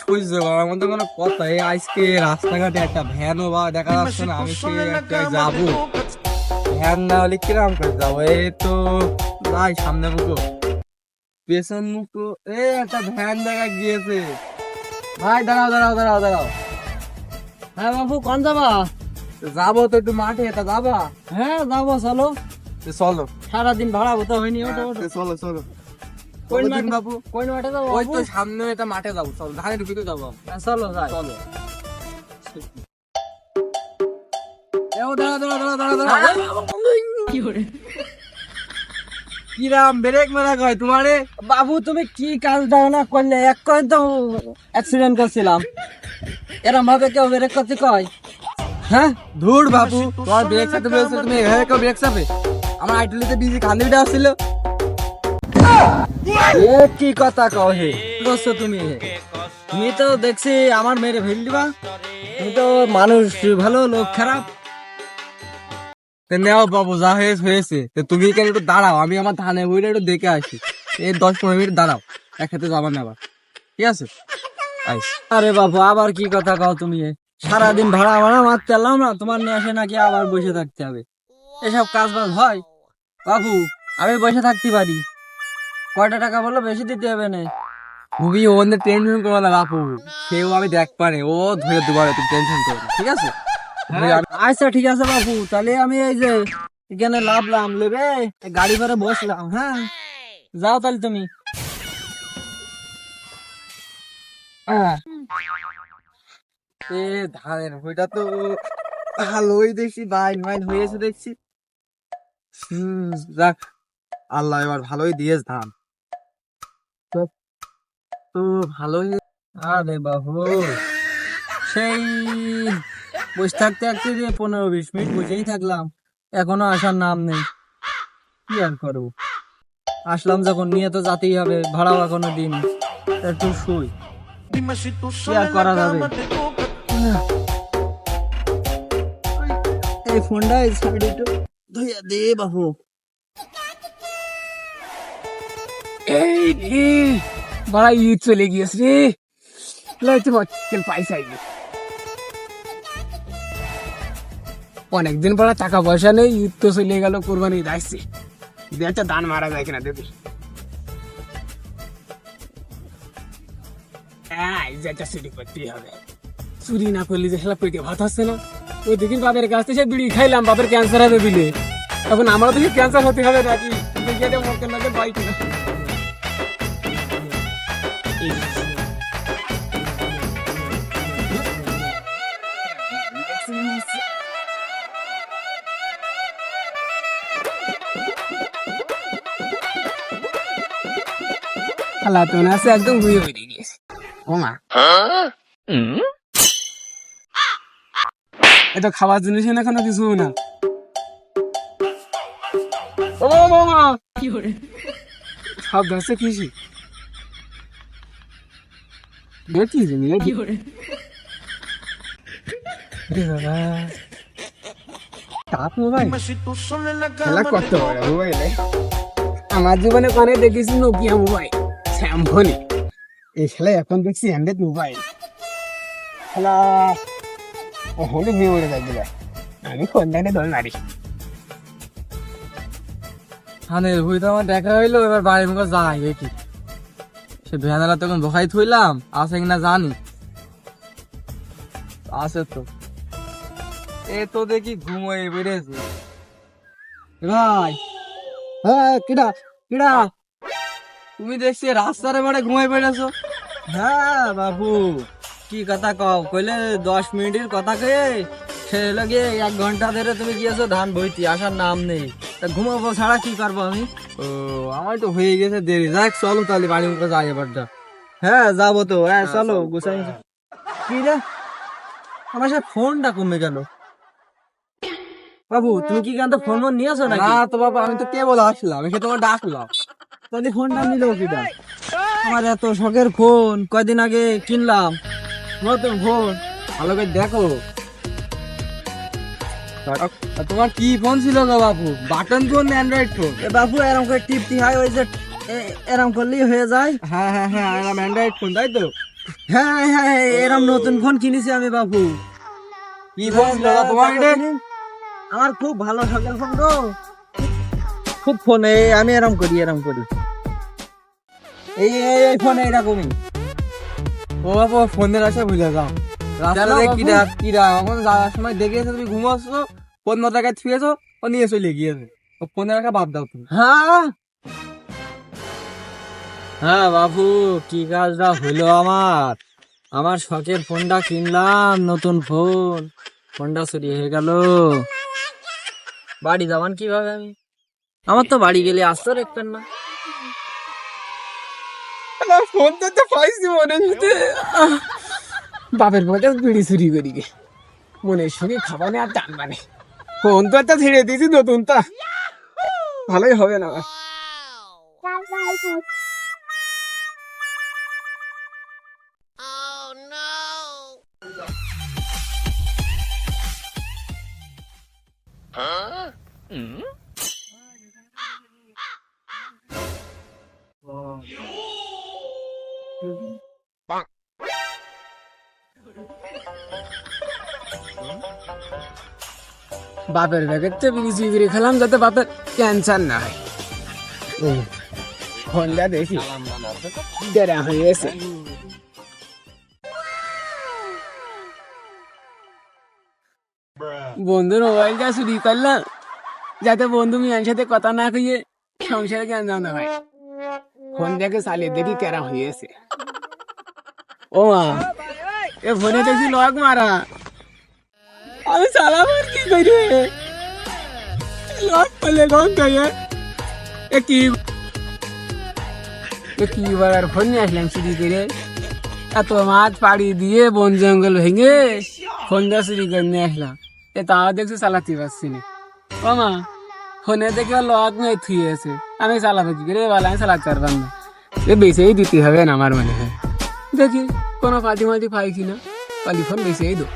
সহ্য করার মধ্যে কোনো কথা এই আজকে রাস্তাঘাটে একটা ভ্যানও বা দেখা যাচ্ছে না আমি সে একটা যাব। ভ্যান না হলে কিরম করে যাব? এই তো নাই সামনে মুখো। পেছন মুখো। এ একটা ভ্যান দেখা গিয়েছে। ভাই দাঁড়াও দাঁড়াও দাঁড়াও দাঁড়াও। হ্যাঁ বাবু কোন যাবা? যাব তো একটু মাঠে এটা যাবা? হ্যাঁ যাব চলো। চলো। সারাদিন ভাড়া হতে হয়নি ওটো ওটো চলো চলো। কোন মাঠে বাবু কোন মাঠে যাব ওই তো সামনে এটা মাঠে যাব চলো ধানের ভিতরে যাব চলো যাই। চলো। এও দাঁড়া দাঁড়া দাঁড়া দাঁড়া দাঁড়া। কি করে কিরাম ব্রেক মারা কয় তোমারে? বাবু তুমি কি কাজটা না করলে? এক কয় তো অ্যাক্সিডেন্ট করছিলাম। এরম ভাবে কেউ ব্রেক করতে কয়? হ্যাঁ? ধুর বাবু। তোমার ব্রেক সাথে তুমি এভাবে কেউ ব্রেক চাপে আমার আইটুলিতে বিজি কান্দিটা আসছিল। কি কথা করছ তুমি তুমি তো দেখছি আমার মেরে তুমি তো মানুষ, ভালো লোক, খারাপ। নেও বাবু, যা হয়েছে। তুমি কেন একটু দাঁড়াও, আমি আমার ধানে একটু দেখে আসি। এই দশ পনেরো মিনিট দাঁড়াও, একসাথে যাবার ঠিক আছে? আরে বাবু, আবার কি কথা কও তুমি সারাদিন ভাড়া ভাড়া মারতে এলাম না, তোমার নিয়ে আসে নাকি আবার বসে থাকতে হবে। এসব কাজ বাজ হয়? বাবু, আমি বসে থাকতে পারি। কয়টা টাকা বলল? বেশি দিতে হবে না। খুবই ও টেনশন করো না বাপু সেও আমি দেখ পারে ও ধরে দেবো তুমি টেনশন করো ঠিক আছে? আচ্ছা ঠিক আছে বাপু তাহলে আমি এই যে এখানে লাভলাম লেবে গাড়ি করে বসলাম হ্যাঁ? যাও তাহলে তুমি। হ্যাঁ। এ ধানের বইটা তো ভালোই দেখছি বাইন বাইন হয়েছে দেখছি। হুম যাক আল্লাহ এবার ভালোই দিয়েছ ধান। পনেরো বিশ থাকলাম, এখনও আসার নাম নেই। কি আর করব? আসলাম যখন, নিয়ে তো যেতেই হবে, ভাড়াও এখনও দিন একটু শুই। কি আর করা যাবে? এই ফোনটা একটু ধুইয়া দে বাবু। এই রে, বড় ঈদ চলে গিয়েছে রে। লাইতে মক্কেল পাইসাই অনেকদিন পরে টাকা পয়সা নেই, ঈদ তো চলে গেল, কোরবানি ঈদ আসছে দান মারা যায় কিনা দেখি এই যে একটা চুরি করতেই হবে। চুরি না করলে যে খেলা পেটে ভাত না। ওই বাপের কাছ থেকে বিড়ি খাইলাম, বাপের ক্যান্সার হবে বিলে। এখন আমারও দেখি ক্যান্সার হতে হবে নাকি? দেখিয়ে দেবো মক্কেল আল্লাহ তো না একদম ঘুরে বেরিয়ে গিয়েছে ও মা এটা খাবার জিনিস না কোনো কিছু না। ও মামা সব ধরছে কৃষি দেখি কি করে বাবা টাপ মোবাইল খেলা করতে পারে মোবাইলে আমার জীবনে কানে দেখেছি নোকিয়া মোবাইল স্যামসনি এই খেলা এখন দেখছি অ্যান্ড্রয়েড মোবাইল খেলা উড়ে। আমি দেখে ধরে নারি ধানের বইটা আমার দেখা হইল এবার বাড়ির মুখে যাই দেখি সে ভ্যানালা তখন বসাই থইলাম আছে কিনা জানি। আছে তো। এ তো দেখি ঘুমোয় বেড়েছে। ভাই। হ্যাঁ কিডা কিডা। তুমি দেখছি রাস্তার এবারে ঘুমাই পেরেছ হ্যাঁ বাবু। কি কথা কও কইলে দশ মিনিটের কথা কয়ে সে লাগে এক ঘণ্টা ধরে তুমি গিয়েছো ধান বইতি আসার নাম নেই। তা ঘুমাবো ছাড়া কি করব আমি? ও আমার তো হয়ে গেছে দেরি। যাক চলো তাহলে বাড়ির মুখে যাই এবারটা। হ্যাঁ যাব তো। হ্যাঁ চলো গুছাই কি রে? আমার সে ফোনটা কমে গেল। বাবু তুমি কি কেন ফোন ফোন নিয়েছো নাকি? না তো বাবা আমি তো কেবল আসলাম এসে তোমার ডাকলাম। তাহলে ফোনটা নিল কিটা? আমার এত শখের ফোন কয়দিন আগে কিনলাম। নতুন ফোন। ভালো করে দেখো। তোমার কি ফোন ছিল গো বাপু? বাটন ফোন না অ্যান্ড্রয়েড ফোন? এ বাবু এরকম করে টিপতি হয় ওই যে এরকম করলেই হয়ে যায়। হ্যাঁ হ্যাঁ হ্যাঁ আমার অ্যান্ড্রয়েড ফোন তাই তো? হ্যাঁ হ্যাঁ এরম নতুন ফোন কিনেছি আমি বাবু কি ফোন ছিল তোমার আমার খুব ভালো শখের ফোন তো খুব ফোন আমি এরম করি এরম করি। এই এই ফোন এরকমই। ও বাবা ফোনের আসে ভুলে যাও? কিরা কিরা এখন যাওয়ার সময় তুমি ঘুমাচ্ছো ফোন মাথার কাছে ছুঁয়েছো ও নিয়ে চলে গিয়েছে। ও ফোনের রাখা বাদ দাও তুমি। হ্যাঁ? হ্যাঁ বাবু কি কাজটা হলো আমার? আমার শখের ফোনটা কিনলাম নতুন ফোন। ফোনটা চুরি হয়ে গেল। বাড়ি যাবান কীভাবে আমি? আমার তো বাড়ি গেলে আসতে রাখবেন না। ফোন তো তো পাইছি মনে হচ্ছে। বাপের পথে বিড়ি চুরি করি গে। মনের সঙ্গে খাবানে আর টান মানে ফোন তো একটা ছেড়ে দিয়েছি নতুন তা ভালোই হবে না। বাপের ব্যাগের তো বিড়ি খেলাম যাতে বাপের ক্যান্সার না হয়। ফোনটা দেখি। দেরা হয়ে গেছে। বন্ধুর মোবাইলটা চুরি করলাম যাতে বন্ধু মিয়ার সাথে কথা না কইয়ে সংসারে জ্ঞান জানা হয়। ফোন দেখে চালিয়ে দেখি কেরা হয়েছে ও মা এ ফোনে দেখি লক মারা। আমি চালাবার কি করি? লক পেলে কোন কইয়ে কি? কি বার ফোন নিয়ে আসলাম চুরি করে? এত মাছ পাড়ি দিয়ে বন জঙ্গল ভেঙে ফোনটা চুরি করে নিয়ে আসলাম। এ তাও দেখছি চালাতে পারছি না। ও মা, ফোনে দেখে লক নেই থুয়েছে আমি চালাবো কি করে? বলে আমি চালাতে পারলাম না। এ বেঁচেই দিতে হবে না আমার মনে হয়। দেখি, কোনো পাতি মাতি পাই কিনা পালি ফোন বেঁচেই দো।